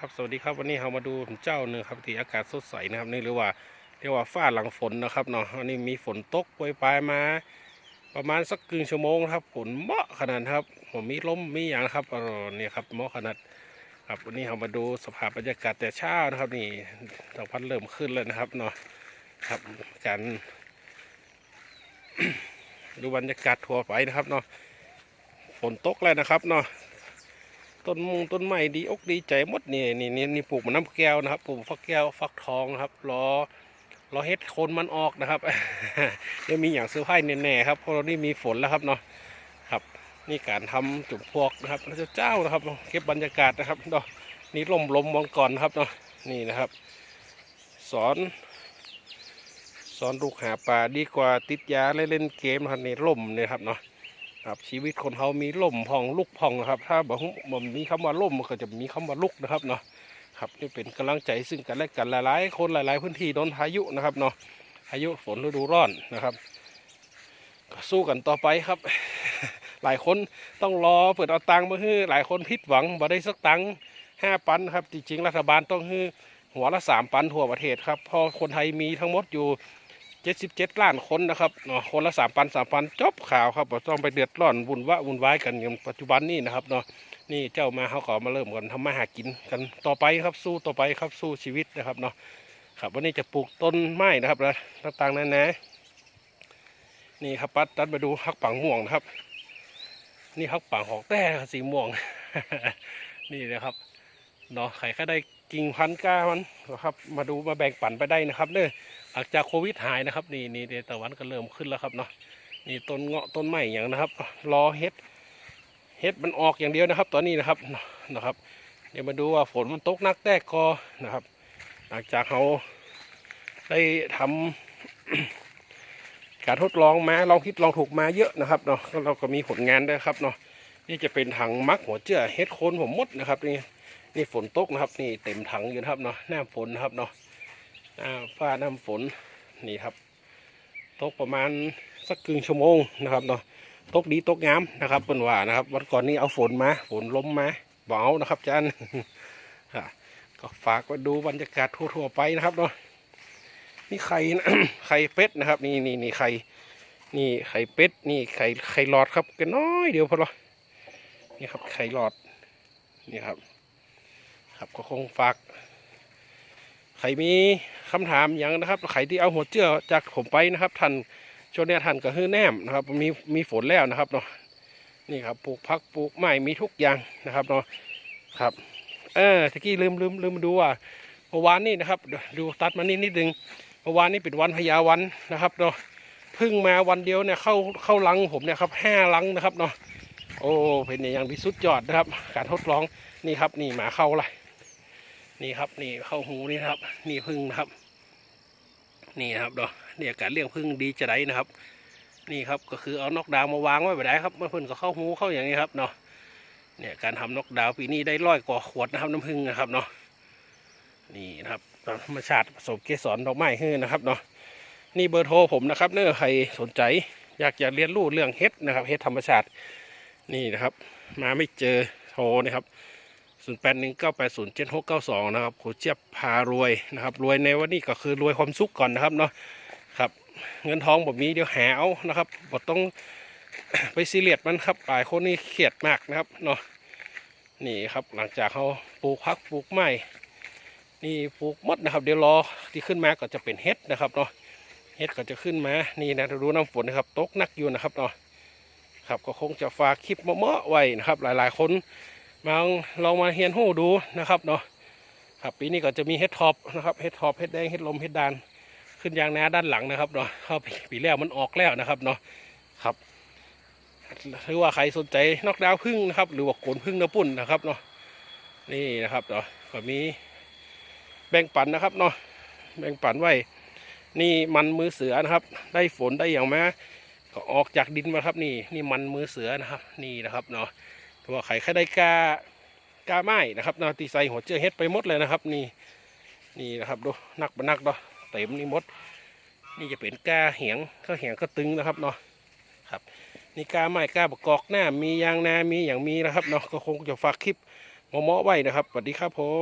ครับสวัสดีครับวันนี้เรามาดูเจ้าหนึ่งครับที่อากาศสดใสนะครับนี่หรือว่าเรียกว่าฟ้าหลังฝนนะครับเนาะวันนี้มีฝนตกโปรยปลายมา ประมาณสักกึ่งชั่วโมงครับฝนเหมาะขนาดครับผมมีลมมีอย่างนะครับเนี่ยครับเหมาะขนาดครับวันนี้เรามาดูสภาพบรรยากาศแต่เช้านะครับนี่ดอกพัดเริ่มขึ้นแล้วนะครับเนาะครับการดูบรรยากาศทั่วไปนะครับเนาะฝนตกแล้วนะครับเนาะ ต้นมงต้นไม้ดีอกดีใจหมดนี่นี่นี่นี่ปลูกมะน้ำแก้วนะครับ ปลูกฟักแก้วฟักทองนะครับรอรอเฮ็ดโคนมันออกนะครับเดี๋ยวมีอย่างเซอร์ไพรส์แน่ๆครับเพราะเรานี่มีฝนแล้วครับเนาะครับ นี่การทำจุ่มพวกนะครับพระเจ้านะครับเก็บบรรยากาศนะครับเนาะนี่ลมลมมองก่อนนะครับเนาะนี่นะครับ สอนสอนลูกหาปลาดีกว่าติดยาเล่นเล่นเกมนะครับนี่ล่มเนี่ยครับเนาะ ครับชีวิตคนเขามีล่มพองลุกพองนะครับ ถ้าบอกมันมีคำว่าล่มมันก็จะมีคำว่าลุกนะครับเนาะครับนี่เป็นกำลังใจซึ่งกันและกันหลายๆ คนหลาย ๆ พื้นที่โดนพายุนะครับเนาะพายุฝนฤดูร้อนนะครับก็สู้กันต่อไปครับ หลายคนต้องรอเปิดเอาตังค์มาให้หลายคนผิดหวังบ่ได้สักตังค์ห้าปันครับจริงๆรัฐบาลต้องให้หัวละสามปันทั่วประเทศครับพอคนไทยมีทั้งหมดอยู่ 77ล้านคนนะครับเนาะคนละสามพันสามพันจบข่าวครับต้องไปเดือดร้อนวุ่นวะวุ่นวายกันอย่างปัจจุบันนี้นะครับเนาะนี่เจ้ามาเขาก็มาเริ่มกันทำมาหากินกันต่อไปครับสู้ต่อไปครับสู้ชีวิตนะครับเนาะครับวันนี้จะปลูกต้นไม้นะครับนะต่างๆนั้นนะ นี่ครับปัดตัดมาดูฮักปังม่วงนะครับ นี่ฮักปังหอกแต้สีม่วง นี่นะครับเนาะใครก็ได้กิ่งพันก้ามันนะครับ มาดูมาแบ่งปันไปได้นะครับเน้อ หลังจากโควิดหายนะครับ นี่นี่ตะวันก็เริ่มขึ้นแล้วครับเนาะนี่ต้นเงาะต้นไม้อย่างนะครับ รอเฮ็ดเฮ็ดมันออกอย่างเดียวนะครับ ตอนนี้นะครับนะครับ เดี๋ยวมาดูว่าฝนมันตกนักแตกกอนะครับ หลังจากเขาได้ทำการทดลองมาลองคิดลองถูกมาเยอะนะครับเนาะเราก็มีผลงานด้วยครับเนาะนี่จะเป็นถังมักหัวเจือเฮ็ดโคนผมหมดนะครับ นี่นี่ฝนตกนะครับ นี่เต็มถังอยู่นะครับเนาะหน้าฝนนะครับเนาะ ฟ้าน้ำฝนนี่ครับ ตกประมาณสักครึ่งชั่วโมงนะครับเนาะตกดีตกงามนะครับเป็นว่านะครับ วันก่อนนี้เอาฝนมาฝนล้มมาเบานะครับจันก็ฝากมาดูบรรยากาศทั่วๆไปนะครับเนาะนี่ไข่นะไข่เป็ดนะครับ นี่นี่นี่ไข่นี่ไข่เป็ดนี่ไข่ไข่หลอดครับกันน้อยเดียวพอละนี่ครับไข่หลอดนี่ครับ ครับก็คงฝาก ใครมีคำถามอย่างนะครับใครที่เอาหัวเจือจากผมไปนะครับท่านช่วงนี้ท่านก็ฮือแนมนะครับ มีมีฝนแล้วนะครับเนาะนี่ครับปลูกพักปลูกไม้มีทุกอย่างนะครับเนาะครับ เออตะกี้ลืมลืมลืมดูว่าเมื่อวานนี้นะครับ ดูตัดมานี่นิดนึงเมื่อวานนี้เป็นวันพญาวันนะครับเนาะเพิ่งมาวันเดียวเนี่ยเข้าเข้าลังผมเนี่ยครับห้าลังนะครับเนาะโอ้เป็นอย่างที่สุดยอดนะครับ การทดลองนี่ครับนี่หมาเข้าละ นี่ครับนี่เข้าหูนี่ครับ นี่พึ่งนะครับ นี่นะครับเนาะเนี่ยการเลี้ยงพึ่งดีจะได้นะครับ นี่ครับก็คือเอานกดาวมาวางไว้แบบไหนครับมื่อพึ่งก็เข้าหูเข้าอย่างนี้ครับเนาะเนี่ยการทำนกดาวปีนี้ได้ร้อยกว่าขวดนะครับน้ำพึ่งนะครับเนาะนี่นะครับตามธรรมชาติผสมเกสรดอกไม้ให้นะครับเนาะนี่เบอร์โทรผมนะครับเนื้อใครสนใจ อยากจะเรียนรู้เรื่องเฮ็ดนะครับเฮ็ดธรรมชาตินี่นะครับ มาไม่เจอโทรนะครับ 0 8 1 9 8 0 7 6 9 2 นะครับคเจี๊ยบพารวยนะครับ รวยในวันนี้ก็คือรวยความสุขก่อนนะครับเนาะครับ เงินทองแบบนี้เดี๋ยวหาเอานะครับบ่ต้องไปซีเรียสมันครับหลายคนนี่เครียดมากนะครับเนาะนี่ครับหลังจากเขาปลูกพักปลูกไม้นี่ปลูกมดนะครับ เดี๋ยวรอที่ขึ้นมาก็จะเป็นเห็ดนะครับเนาะเห็ดก็จะขึ้นมานี่นะดูน้ำฝนนะครับตกนักอยู่นะครับเนาะครับก็คงจะฝากคลิปเมาะๆไว้นะครับ หลายๆคน มาลองมาเฮียนหูดูนะครับเนาะครับปีนี้ก็จะมีเฮดท็อปนะครับเฮดท็อปเฮดแดงเฮดลมเฮดดานขึ้นยางนาด้านหลังนะครับเนาะเข้าปีแล้วมันออกแล้วนะครับเนาะครับหรือว่าใครสนใจนอกดาวพึ่งนะครับ หรือว่าโกนพึ่งนปุ่นนะครับเนาะนี่นะครับเนาะก็มีแบ่งปันนะครับเนาะแบ่งปันไว้ นี่มันมือเสือนะครับ ได้ฝนได้อย่างมาก็ออกจากดินมาครับนี่ นี่มันมือเสือนะครับ นี่นะครับเนาะ ตัวไข่ไข่ได้กากาไม้นะครับนาตีใส่หัวเจือเฮ็ดไปหมดเลยนะครับ นี่นี่นะครับดูนักบนักเนาะเต็มนี่หมด นี่จะเป็นกาเหียงก็เหียงก็ตึงนะครับเนาะครับนี่กาไม้กาประกอบหน้ามียางนามีอย่างมีนะครับเนาะก็คงจะฝากคลิปมอ-มอไว้นะครับสวัสดีครับผม